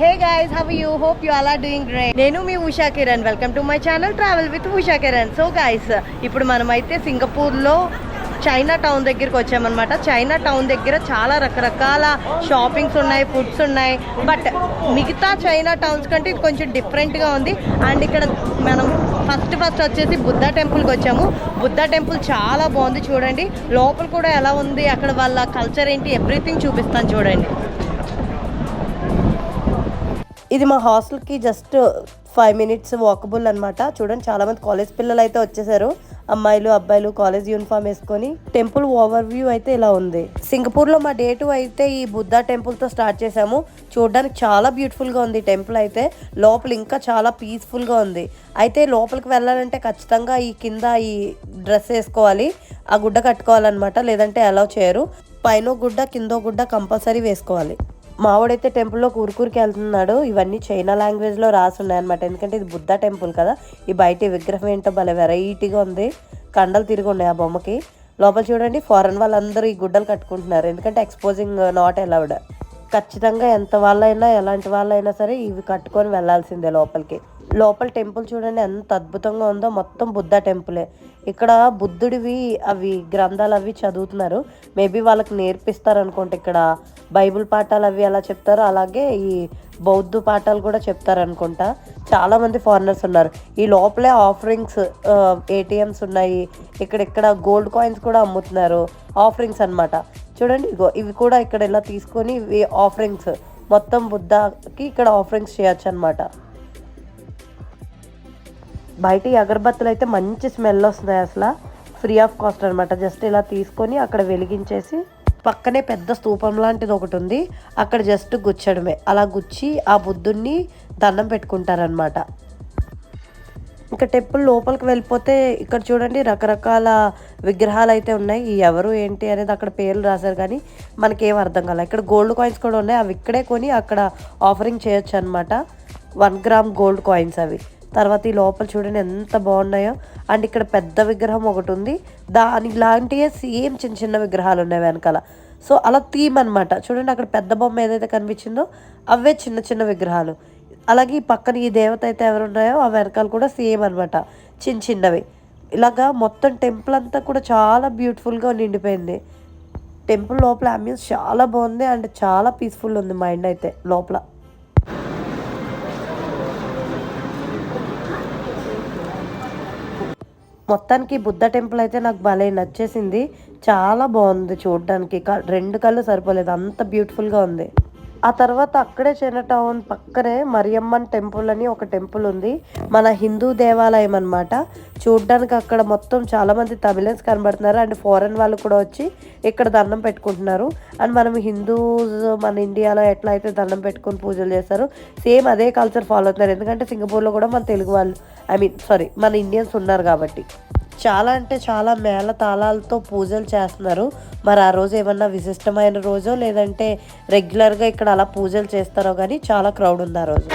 Hey guys how you hope you all doing great నేను మీ Usha Kiran. Welcome to my channel travel with Usha Kiran. So guys ఇప్పుడు మనమైతే సింగపూర్లో China town దగ్గరికి వచ్చామన్నమాట. China town దగ్గర చాలా రకరకాల షాపింగ్స్ ఉన్నాయి ఫుడ్స్ ఉన్నాయి. బట్ మిగతా చైనా టౌన్స్ కంటే ఇది కొంచెం డిఫరెంట్గా ఉంది. అండ్ ఇక్కడ మనం ఫస్ట్ ఫస్ట్ వచ్చేసి బుద్ధ టెంపుల్కి వచ్చాము. బుద్ధ టెంపుల్ చాలా బాగుంది చూడండి. లోపల కూడా ఎలా ఉంది? అక్కడ వాళ్ళ కల్చర్ ఏంటి? ఎవ్రీథింగ్ చూపిస్తాను చూడండి. ఇది మా హాస్టల్కి జస్ట్ ఫైవ్ మినిట్స్ వాకబుల్ అనమాట చూడండి చాలా మంది కాలేజ్ పిల్లలు అయితే వచ్చేసారు. అమ్మాయిలు అబ్బాయిలు కాలేజ్ యూనిఫామ్ వేసుకొని. టెంపుల్ ఓవర్ వ్యూ అయితే ఇలా ఉంది. సింగపూర్లో మా డే టూ అయితే ఈ బుద్ధా టెంపుల్తో స్టార్ట్ చేసాము చూడడానికి చాలా బ్యూటిఫుల్గా ఉంది టెంపుల్ అయితే. లోపల ఇంకా చాలా పీస్ఫుల్గా ఉంది. అయితే లోపలికి వెళ్ళాలంటే ఖచ్చితంగా ఈ కింద ఈ డ్రెస్ వేసుకోవాలి. ఆ గుడ్డ కట్టుకోవాలన్నమాట. లేదంటే అలౌ చేయరు. పైన గుడ్డ కిందో గుడ్డ కంపల్సరీ వేసుకోవాలి. మావాడైతే టెంపుల్లో కూరుకూరికి వెళ్తున్నాడు. ఇవన్నీ చైనా లాంగ్వేజ్లో రాసి ఉన్నాయి అనమాట ఎందుకంటే ఇది బుద్ధ టెంపుల్ కదా. ఈ బయట విగ్రహం ఏంటో భలే వెరైటీగా ఉంది. కండలు తిరిగి ఉన్నాయి ఆ బొమ్మకి. లోపల చూడండి ఫారెన్ వాళ్ళందరూ ఈ గుడ్డలు కట్టుకుంటున్నారు. ఎందుకంటే ఎక్స్పోజింగ్ నాట్ అలౌడ్ ఖచ్చితంగా ఎంత వాళ్ళైనా ఎలాంటి వాళ్ళైనా సరే ఇవి కట్టుకొని వెళ్ళాల్సిందే లోపలికి. లోపల టెంపుల్ చూడండి ఎంత అద్భుతంగా ఉందో. మొత్తం బుద్ధ టెంపులే. ఇక్కడ బుద్ధుడివి అవి గ్రంథాలు అవి చదువుతున్నారు. మేబీ వాళ్ళకి నేర్పిస్తారు అనుకుంటే ఇక్కడ. బైబిల్ పాఠాలు అవి ఎలా చెప్తారో అలాగే ఈ బౌద్ధ పాఠాలు కూడా చెప్తారనుకుంటా. చాలామంది ఫారినర్స్ ఉన్నారు. ఈ లోపలే ఆఫరింగ్స్ ఏటీఎంస్ ఉన్నాయి. ఇక్కడ ఇక్కడ గోల్డ్ కాయిన్స్ కూడా అమ్ముతున్నారు. ఆఫరింగ్స్ అన్నమాట. చూడండి ఇగో ఇవి కూడా ఇక్కడ ఇలా తీసుకొని ఇవి ఆఫరింగ్స్ మొత్తం బుద్ధకి ఇక్కడ ఆఫరింగ్స్ చేయొచ్చు అనమాట బయట అగరబత్తులు అయితే మంచి స్మెల్ వస్తున్నాయి అసలు. ఫ్రీ ఆఫ్ కాస్ట్ అనమాట జస్ట్ ఇలా తీసుకొని అక్కడ వెలిగించేసి పక్కనే పెద్ద స్తూపం లాంటిది ఒకటి ఉంది. అక్కడ జస్ట్ గుచ్చడమే. అలా గుచ్చి ఆ బుద్ధుడిని దండం పెట్టుకుంటారనమాట ఇంకా టెంపుల్ లోపలికి వెళ్ళిపోతే ఇక్కడ చూడండి రకరకాల విగ్రహాలు అయితే ఉన్నాయి. ఎవరు ఏంటి అనేది అక్కడ పేర్లు రాశారు కానీ మనకేం అర్థం కాలే. ఇక్కడ గోల్డ్ కాయిన్స్ కూడా ఉన్నాయి. అవి ఇక్కడే కొని అక్కడ ఆఫరింగ్ చేయొచ్చు అనమాట వన్ గ్రామ్ గోల్డ్ కాయిన్స్ అవి. తర్వాత ఈ లోపల చూడండి ఎంత బాగున్నాయో. అండ్ ఇక్కడ పెద్ద విగ్రహం ఒకటి ఉంది. దాని లాంటివే సేమ్ చిన్న చిన్న విగ్రహాలు ఉన్నాయి వెనకాల. సో అలా థీమ్ అనమాట చూడండి అక్కడ పెద్ద బొమ్మ ఏదైతే కనిపించిందో అవే చిన్న చిన్న విగ్రహాలు. అలాగే ఈ పక్కన ఈ దేవత అయితే ఎవరు ఉన్నాయో ఆ వెనకాల కూడా సేమ్ అనమాట చిన్న చిన్నవి. ఇలాగా మొత్తం టెంపుల్ అంతా కూడా చాలా బ్యూటిఫుల్గా నిండిపోయింది. టెంపుల్ లోపల అంబియన్స్ చాలా బాగుంది అండ్ చాలా పీస్ఫుల్ ఉంది మైండ్ అయితే లోపల. మొత్తానికి బుద్ధ టెంపుల్ అయితే నాకు భలే నచ్చేసింది. చాలా బాగుంది చూడడానికి. క- రెండు కళ్ళు సరిపోలేదు. అంత బ్యూటిఫుల్గా ఉంది. ఆ తర్వాత అక్కడే చైనా టౌన్ పక్కనే మరియమ్మన్ టెంపుల్ అని ఒక టెంపుల్ ఉంది. మన హిందూ దేవాలయం అనమాట చూడడానికి అక్కడ మొత్తం చాలామంది తమిళన్స్ కనబడుతున్నారు. అండ్ ఫారెన్ వాళ్ళు కూడా వచ్చి ఇక్కడ దండం పెట్టుకుంటున్నారు. అండ్ మనం హిందూస్ మన ఇండియాలో ఎట్లా అయితే దండం పెట్టుకొని పూజలు చేస్తారు సేమ్ అదే కల్చర్ ఫాలో అవుతున్నారు. ఎందుకంటే సింగపూర్లో కూడా మన తెలుగు వాళ్ళు ఐ మీన్ సారీ మన ఇండియన్స్ ఉన్నారు కాబట్టి. చాలా అంటే చాలా మేళ తాళాలతో పూజలు చేస్తున్నారు. మరి ఆ రోజు ఏమన్నా విశిష్టమైన రోజో లేదంటే రెగ్యులర్గా ఇక్కడ అలా పూజలు చేస్తారో కానీ చాలా క్రౌడ్ ఉంది ఆ రోజు.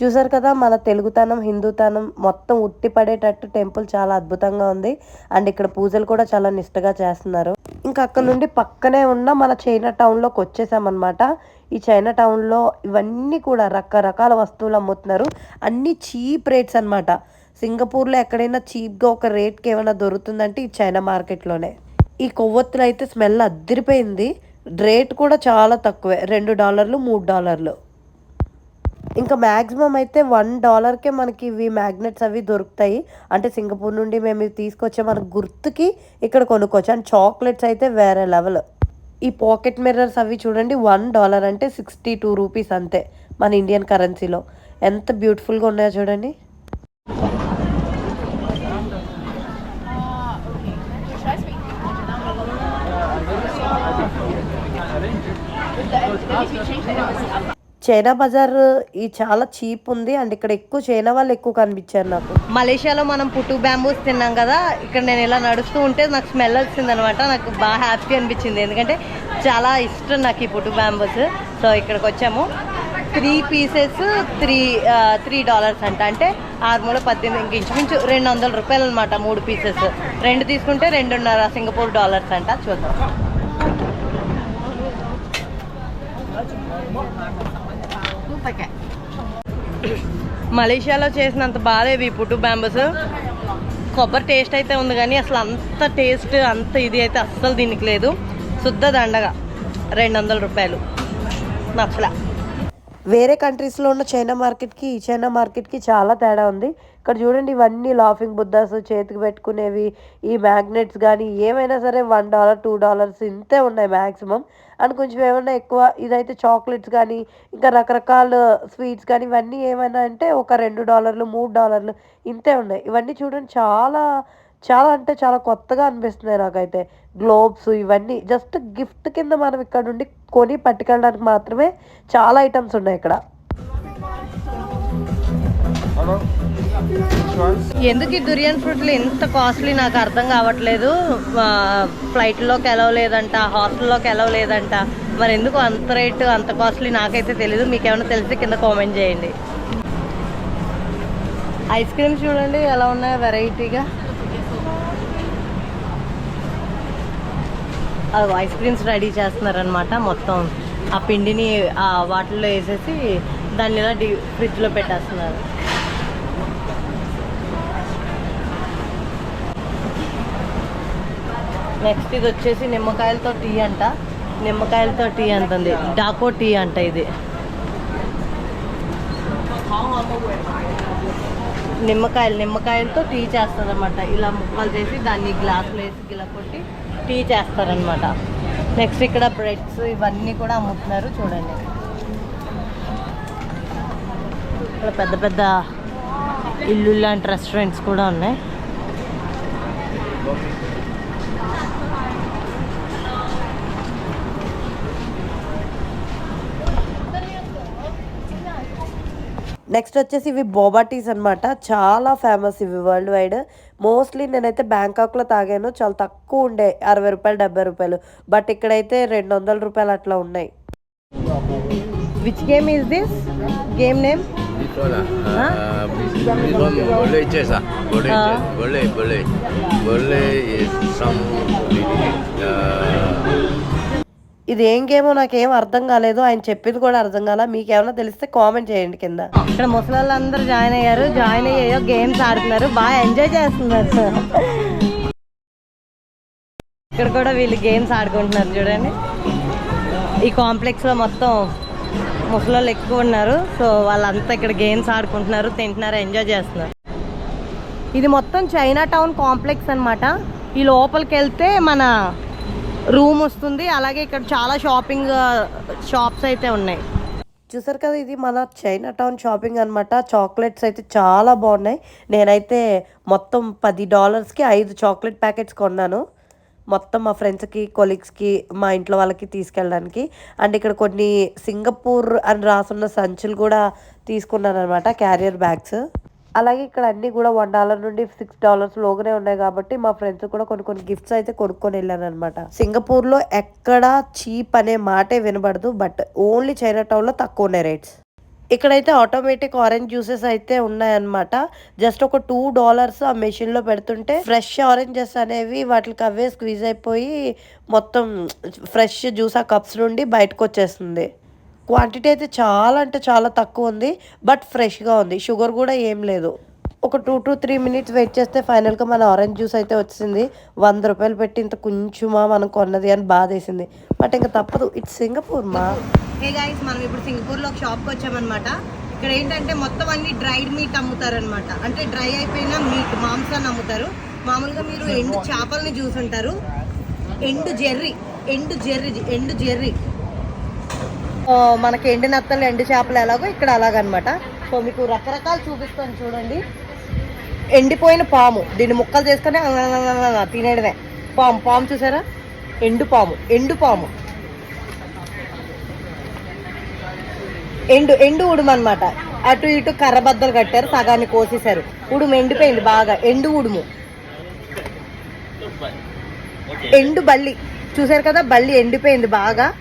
చూసారు కదా మన తెలుగుతనం హిందూతనం మొత్తం ఉట్టి పడేటట్టు టెంపుల్ చాలా అద్భుతంగా ఉంది. అండ్ ఇక్కడ పూజలు కూడా చాలా నిష్టగా చేస్తున్నారు. ఇంకా అక్కడ నుండి పక్కనే ఉన్న మన చైనా టౌన్లోకి వచ్చేసామన్నమాట. ఈ చైనా టౌన్లో ఇవన్నీ కూడా రకరకాల వస్తువులు అమ్ముతున్నారు. అన్ని చీప్ రేట్స్ అన్నమాట. సింగపూర్లో ఎక్కడైనా చీప్గా ఒక రేట్కి ఏమైనా దొరుకుతుందంటే ఈ చైనా మార్కెట్లోనే. ఈ కొవ్వొత్తులు అయితే స్మెల్ అద్దరిపోయింది రేట్ కూడా చాలా తక్కువే. రెండు డాలర్లు మూడు డాలర్లు. ఇంకా మ్యాక్సిమం అయితే వన్ డాలర్కే మనకి ఇవి మ్యాగ్నెట్స్ అవి దొరుకుతాయి. అంటే సింగపూర్ నుండి మేము ఇవి తీసుకొచ్చే మన గుర్తుకి ఇక్కడ కొనుక్కోవచ్చు. అండ్ చాక్లెట్స్ అయితే వేరే లెవెల్. ఈ పాకెట్ మిర్రర్స్ అవి చూడండి వన్ డాలర్ అంటే సిక్స్టీ టూ రూపీస్ అంతే మన ఇండియన్ కరెన్సీలో. ఎంత బ్యూటిఫుల్గా ఉన్నాయో చూడండి. చైనా బజార్ ఈ చాలా చీప్ ఉంది. అండ్ ఇక్కడ ఎక్కువ చైనా వాళ్ళు ఎక్కువ కనిపించారు నాకు. మలేషియాలో మనం పుట్టు బ్యాంబూస్ తిన్నాం కదా ఇక్కడ నేను ఇలా నడుస్తూ ఉంటే నాకు స్మెల్ వచ్చింది అనమాట నాకు బాగా హ్యాపీ అనిపించింది. ఎందుకంటే చాలా ఇష్టం నాకు ఈ పుట్టు బ్యాంబూస్. సో ఇక్కడికి వచ్చాము. Three pieces three three dollars అంట. అంటే ఆరు మూడు పద్దెనిమిది ఇంచుమించు రెండు వందల రూపాయలు అనమాట మూడు పీసెస్ రెండు తీసుకుంటే రెండున్నర సింగపూర్ డాలర్స్ అంట. చూద్దాం. మలేషియాలో చేసినంత బాగాలేదు ఈ పుట్టు బ్యాంబస్. కొబ్బరి టేస్ట్ అయితే ఉంది కానీ అసలు అంత టేస్ట్ అంత ఇది అయితే అస్సలు దీనికి లేదు. శుద్ధ దండగా. రెండు వందల రూపాయలు. నచ్చలా. వేరే కంట్రీస్లో ఉన్న చైనా మార్కెట్కి ఈ చైనా మార్కెట్కి చాలా తేడా ఉంది. ఇక్కడ చూడండి ఇవన్నీ లాఫింగ్ బుద్ధాస్ చేతికి పెట్టుకునేవి. ఈ మ్యాగ్నెట్స్ కానీ ఏమైనా సరే వన్ డాలర్ టూ డాలర్స్ ఇంతే ఉన్నాయి మ్యాక్సిమం అండ్ కొంచెం ఏమైనా ఎక్కువ ఇదైతే చాక్లెట్స్ కానీ ఇంకా రకరకాల స్వీట్స్ కానీ ఇవన్నీ ఏమైనా అంటే ఒక రెండు డాలర్లు మూడు డాలర్లు ఇంతే ఉన్నాయి. ఇవన్నీ చూడండి చాలా చాలా అంటే చాలా కొత్తగా అనిపిస్తున్నాయి నాకైతే. గ్లోబ్స్ ఇవన్నీ జస్ట్ గిఫ్ట్ కింద మనం ఇక్కడ నుండి కొని పట్టుకెళ్ళడానికి మాత్రమే చాలా ఐటమ్స్ ఉన్నాయి ఇక్కడ. Hello? ఎందుకు ఈ దురియన్ ఫ్రూట్లు ఇంత కాస్ట్లీ నాకు అర్థం కావట్లేదు? ఫ్లైట్లోకి ఎలవ్ లేదంట హాస్టల్లోకి ఎలవ్ లేదంట. మరి ఎందుకు అంత రేటు అంత కాస్ట్లీ నాకైతే తెలీదు. మీకు ఏమైనా తెలిస్తే కింద కామెంట్ చేయండి. ఐస్ క్రీమ్స్ చూడండి ఎలా ఉన్నాయో వెరైటీగా అది ఐస్ క్రీమ్స్ రెడీ చేస్తున్నారనమాట మొత్తం. ఆ పిండిని ఆ వాటిల్లో వేసేసి దాన్ని ఇలా డి ఫ్రిడ్జ్లో పెట్టేస్తున్నారు. నెక్స్ట్ ఇది వచ్చేసి నిమ్మకాయలతో టీ అంట. నిమ్మకాయలతో టీ అంటుంది. డాకో టీ అంట ఇది. నిమ్మకాయలు నిమ్మకాయలతో టీ చేస్తారనమాట ఇలా ముక్కలు చేసి దాన్ని గ్లాసులో వేసి ఇలా కొట్టి టీ చేస్తారనమాట నెక్స్ట్ ఇక్కడ బ్రెడ్స్ ఇవన్నీ కూడా అమ్ముతున్నారు. చూడండి. ఇక్కడ పెద్ద పెద్ద ఇల్లు లాంటి రెస్టారెంట్స్ కూడా ఉన్నాయి. నెక్స్ట్ వచ్చేసి ఇవి బోబా టీస్ అనమాట చాలా ఫేమస్ ఇవి వరల్డ్ వైడ్ మోస్ట్లీ నేనైతే బ్యాంకాక్లో తాగాను. చాలా తక్కువ ఉండే. అరవై రూపాయలు డెబ్బై రూపాయలు. బట్ ఇక్కడైతే రెండు వందల రూపాయలు అట్లా ఉన్నాయి. Which game is this game name ఇది ఏం గేమో నాకేం అర్థం కాలేదు. ఆయన చెప్పింది కూడా అర్థం కాలా. మీకు ఏమైనా తెలిస్తే కామెంట్ చేయండి కింద. ఇక్కడ ముసలి అందరూ జాయిన్ అయ్యారు. జాయిన్ అయ్యాయో గేమ్స్ ఆడుతున్నారు. బాగా ఎంజాయ్ చేస్తున్నారు. ఇక్కడ కూడా వీళ్ళు గేమ్స్ ఆడుకుంటున్నారు చూడండి. ఈ కాంప్లెక్స్లో మొత్తం ముసలి ఎక్కువ ఉన్నారు. సో వాళ్ళంతా ఇక్కడ గేమ్స్ ఆడుకుంటున్నారు తింటున్నారు ఎంజాయ్ చేస్తున్నారు. ఇది మొత్తం చైనా టౌన్ కాంప్లెక్స్ అనమాట ఈ లోపలికి వెళ్తే మన రూమ్ వస్తుంది. అలాగే ఇక్కడ చాలా షాపింగ్ షాప్స్ అయితే ఉన్నాయి. చూసారు కదా ఇది మన చైనా టౌన్ షాపింగ్ అనమాట చాక్లెట్స్ అయితే చాలా బాగున్నాయి. నేనైతే మొత్తం పది డాలర్స్కి ఐదు చాక్లెట్ ప్యాకెట్స్ కొన్నాను. మొత్తం మా ఫ్రెండ్స్కి కొలీగ్స్కి మా ఇంట్లో వాళ్ళకి తీసుకెళ్ళడానికి. అండ్ ఇక్కడ కొన్ని సింగపూర్ అని రాసున్న సంచులు కూడా తీసుకున్నాను అనమాట క్యారియర్ బ్యాగ్స్ అలాగే ఇక్కడ అన్నీ కూడా వన్ డాలర్ నుండి సిక్స్ డాలర్స్ లోగానే ఉన్నాయి కాబట్టి మా ఫ్రెండ్స్ కూడా కొన్ని కొన్ని గిఫ్ట్స్ అయితే కొనుక్కొని వెళ్ళాను అనమాట సింగపూర్లో ఎక్కడ చీప్ అనే మాటే వినబడదు బట్ ఓన్లీ చైనా టౌన్లో తక్కువ ఉన్నాయి రేట్స్ ఇక్కడైతే ఆటోమేటిక్ ఆరెంజ్ జ్యూసెస్ అయితే ఉన్నాయన్నమాట. జస్ట్ ఒక టూ డాలర్స్ ఆ మెషిన్లో పెడుతుంటే ఫ్రెష్ ఆరెంజెస్ అనేవి వాటికి అవే స్క్వీజ్ అయిపోయి మొత్తం ఫ్రెష్ జ్యూస్ ఆ కప్స్ నుండి బయటకు వచ్చేస్తుంది. క్వాంటిటీ అయితే చాలా అంటే చాలా తక్కువ ఉంది బట్ ఫ్రెష్గా ఉంది. షుగర్ కూడా ఏం లేదు. ఒక two to three minutes wait చేస్తే ఫైనల్గా మన ఆరెంజ్ జ్యూస్ అయితే వచ్చింది. వంద రూపాయలు పెట్టి ఇంత కొంచెమా మనం కొన్నది అని బాధేసింది. బట్ ఇంకా తప్పదు. ఇట్స్ సింగపూర్ మా హే గైస్ మనం ఇప్పుడు సింగపూర్లో ఒక షాప్కి వచ్చామన్నమాట. ఇక్కడ ఏంటంటే మొత్తం అన్ని డ్రైడ్ మీట్ అమ్ముతారనమాట అంటే డ్రై అయిపోయిన మీట్ మాంసాన్ని అమ్ముతారు. మామూలుగా మీరు ఎండు చేపల్ని చూసుంటారు. ఎండు జెర్రీ ఎండు జెర్రీ ఎండు జెర్రీ. మనకి ఎండు నత్తలు ఎండు చేపలు ఎలాగో ఇక్కడ అలాగనమాట. సో మీకు రకరకాలు చూపిస్తాను చూడండి. ఎండిపోయిన పాము దీన్ని ముక్కలు చేసుకొని తినేయడమే. పాము పాము చూసారా? ఎండు పాము ఎండు పాము. ఎండు ఎండు ఉడుము అనమాట అటు ఇటు కర్ర బద్దలు కట్టారు సగాన్ని కోసేశారు. ఉడుము ఎండిపోయింది బాగా. ఎండు ఉడుము. ఎండు బల్లి. చూసారు కదా? బల్లి ఎండిపోయింది బాగా.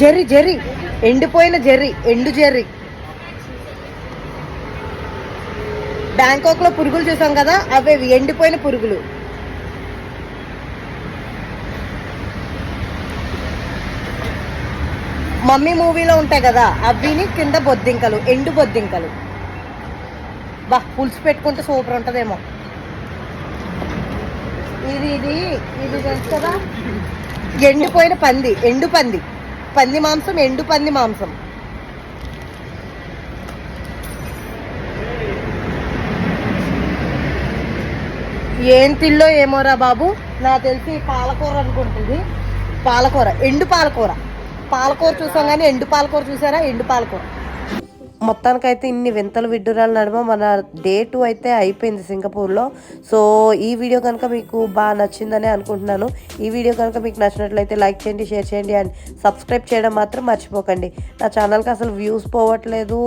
జెర్రీ జెర్రీ. ఎండిపోయిన జెర్రీ ఎండు జెర్రీ. బ్యాంకాక్లో పురుగులు చూసాం కదా అవేవి ఎండిపోయిన పురుగులు. మమ్మీ మూవీలో ఉంటాయి కదా అవిని కింద బొద్దింకలు ఎండు బొద్దింకలు. బా పులుసు పెట్టుకుంటే సూపర్ ఉంటుందేమో. ఇది ఇది ఇది తెలుసు కదా? ఎండిపోయిన పంది ఎండు పంది. పంది మాంసం ఎండు పంది మాంసం. ఏం తిల్లో ఏమోరా బాబు? నాకు తెలిసి పాలకూర అనుకుంటుంది. పాలకూర ఎండు పాలకూర. పాలకూర చూసాం కానీ ఎండు పాలకూర చూసారా? ఎండు పాలకూర. మొత్తానికైతే ఇన్ని వింతలు విడ్డూరాలు నడుమ మన డే టూ అయితే అయిపోయింది సింగపూర్లో. సో ఈ వీడియో కనుక మీకు బాగా నచ్చిందని అనుకుంటున్నాను. ఈ వీడియో కనుక మీకు నచ్చినట్లయితే లైక్ చేయండి షేర్ చేయండి అండ్ సబ్స్క్రైబ్ చేయడం మాత్రం మర్చిపోకండి. నా ఛానల్కి అసలు వ్యూస్ పోవట్లేదు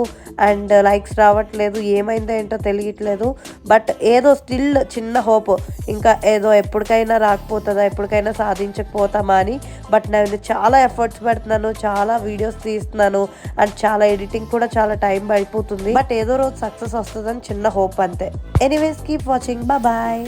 అండ్ లైక్స్ రావట్లేదు ఏమైందో ఏంటో తెలియట్లేదు. బట్ ఏదో స్టిల్ చిన్న హోప్. ఇంకా ఏదో ఎప్పటికైనా రాకపోతుందా ఎప్పటికైనా సాధించకపోతామా అని. బట్ నేను చాలా ఎఫర్ట్స్ పెడుతున్నాను చాలా వీడియోస్ తీస్తున్నాను అండ్ చాలా ఎడిటింగ్ కూడా చాలా టైం పడిపోతుంది. బట్ ఏదో రోజు సక్సెస్ వస్తుందని చిన్న హోప్ అంతే. Anyways keep watching bye